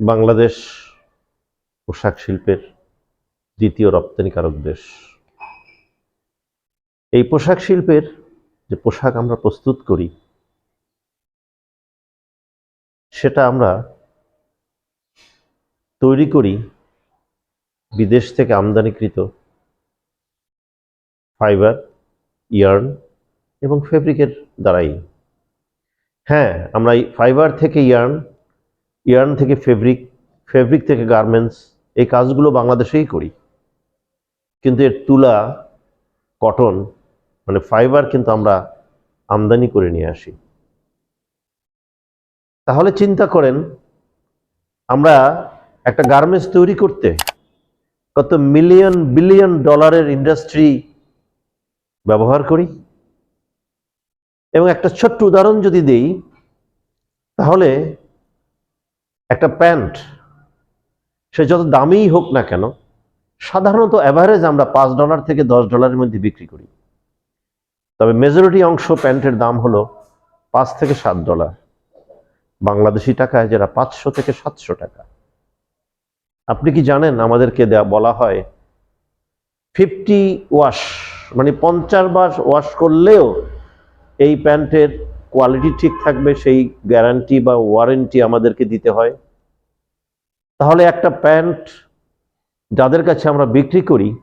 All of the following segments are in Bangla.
বাংলাদেশ পোশাক শিল্পের দ্বিতীয় রপ্তানিকারক দেশ। এই পোশাক শিল্পের যে পোশাক আমরা প্রস্তুত করি, সেটা আমরা তৈরি করি বিদেশ থেকে আমদানিকৃত ফাইবার, ইয়ার্ন এবং ফেব্রিকের দ্বারাই। হ্যাঁ আমরা এই ফাইবার থেকে ইয়ার্ন ইয়ার্ন থেকে ফেব্রিক ফেব্রিক থেকে গার্মেন্টস এই কাজগুলো বাংলাদেশেই করি। কিন্তু এর তুলা কটন মানে ফাইবার কিন্তু আমরা আমদানি করে নিয়ে আসি। তাহলে চিন্তা করেন, আমরা একটা গার্মেন্টস তৈরি করতে কত মিলিয়ন বিলিয়ন ডলারের ইন্ডাস্ট্রি ব্যবহার করি? এবং একটা ছোট্ট উদাহরণ যদি দিই, তাহলে একটা প্যান্ট, সে যত দামিই হোক না কেন, সাধারণত অ্যাভারেজ আমরা পাঁচ ডলার থেকে দশ ডলারের মধ্যে বিক্রি করি। তবে মেজরিটি অংশ প্যান্টের দাম হলো পাঁচ থেকে সাত ডলার বাংলাদেশি টাকায় যেটা পাঁচশো থেকে সাতশো টাকা। আপনি কি জানেন আমাদেরকে দেয়া, বলা হয় ফিফটি ওয়াশ মানে পঞ্চাশ বার ওয়াশ করলেও এই প্যান্টের কোয়ালিটি ঠিক থাকবে সেই গ্যারান্টি বা ওয়ারেন্টি আমাদেরকে দিতে হয়। তাহলে একটা প্যান্ট যাদের কাছে আমরা বিক্রি করি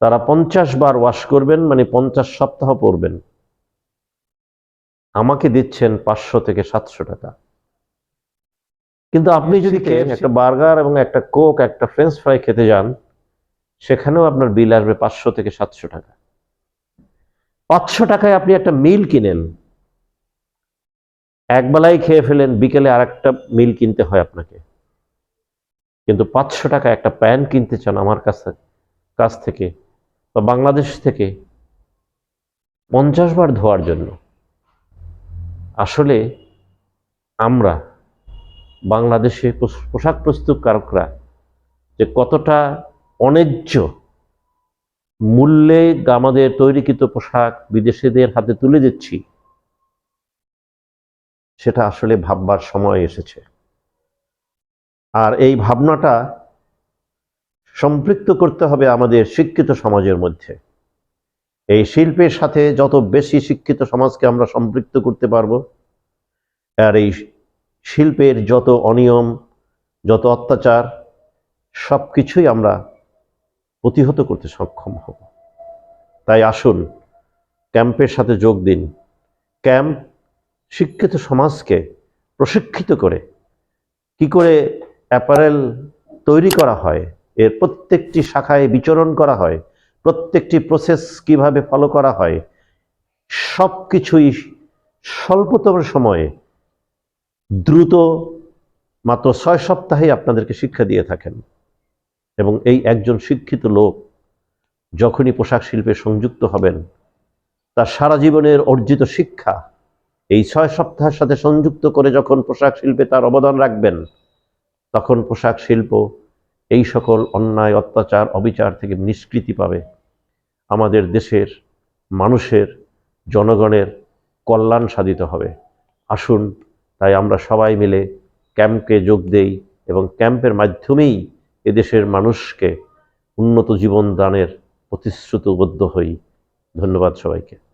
তারা পঞ্চাশ বার ওয়াশ করবেন মানে পঞ্চাশ সপ্তাহ পরবেন। আমাকে দিচ্ছেন পাঁচশো থেকে সাতশো টাকা। কিন্তু আপনি যদি একটা বার্গার এবং একটা কোক একটা ফ্রেঞ্চ ফ্রাই খেতে যান সেখানেও আপনার বিল আসবে পাঁচশো থেকে সাতশো টাকা। পাঁচশো টাকায় আপনি একটা মিল কিনেন। একবেলাই খেয়ে ফেলেন, বিকেলে আর একটা মিল কিনতে হয় আপনাকে। কিন্তু পাঁচশো টাকা একটা প্যান্ট কিনতে চান আমার কাছে, কাছ থেকে বা বাংলাদেশ থেকে পঞ্চাশ বার ধোয়ার জন্য। আসলে আমরা বাংলাদেশে পোশ- পোশাক প্রস্তুতকারকরা যে কতটা অন্যায্য মূল্যে আমাদের তৈরিকৃত পোশাক বিদেশিদের হাতে তুলে দিচ্ছি সেটা আসলে ভাববার সময় এসেছে। আর এই ভাবনাটা সম্পৃক্ত করতে হবে আমাদের শিক্ষিত সমাজের মধ্যে। এই শিল্পের সাথে যত বেশি শিক্ষিত সমাজকে আমরা সম্পৃক্ত করতে পারব, আর এই শিল্পের যত অনিয়ম, যত অত্যাচার সব কিছুই আমরা প্রতিহত করতে সক্ষম হব। তাই আসুন, ক্যাম্পের সাথে যোগ দিন। ক্যাম্প শিক্ষিত সমাজকে প্রশিক্ষিত করে কি করে অ্যাপারেল তৈরি করা হয়, এর প্রত্যেকটি শাখায় বিচরণ করা হয়, প্রত্যেকটি প্রসেস কীভাবে ফলো করা হয় সব কিছুই স্বল্পতম সময়ে দ্রুত মাত্র ছয় সপ্তাহে আপনাদেরকে শিক্ষা দিয়ে থাকেন। এবং এই একজন শিক্ষিত লোক যখনই পোশাক শিল্পে সংযুক্ত হবেন, তার সারা জীবনের অর্জিত শিক্ষা এই ছয় সপ্তাহের সাথে সংযুক্ত করে যখন পোশাক শিল্পে তার অবদান রাখবেন, তখন পোশাক শিল্প এই সকল অন্যায়, অত্যাচার, অবিচার থেকে নিষ্কৃতি পাবে। আমাদের দেশের মানুষের, জনগণের কল্যাণ সাধিত হবে। আসুন, তাই আমরা সবাই মিলে ক্যাম্পকে যোগ দেই এবং ক্যাম্পের মাধ্যমেই এদেশের মানুষকে উন্নত জীবন দানের প্রতিশ্রুতিবদ্ধ হই। ধন্যবাদ সবাইকে।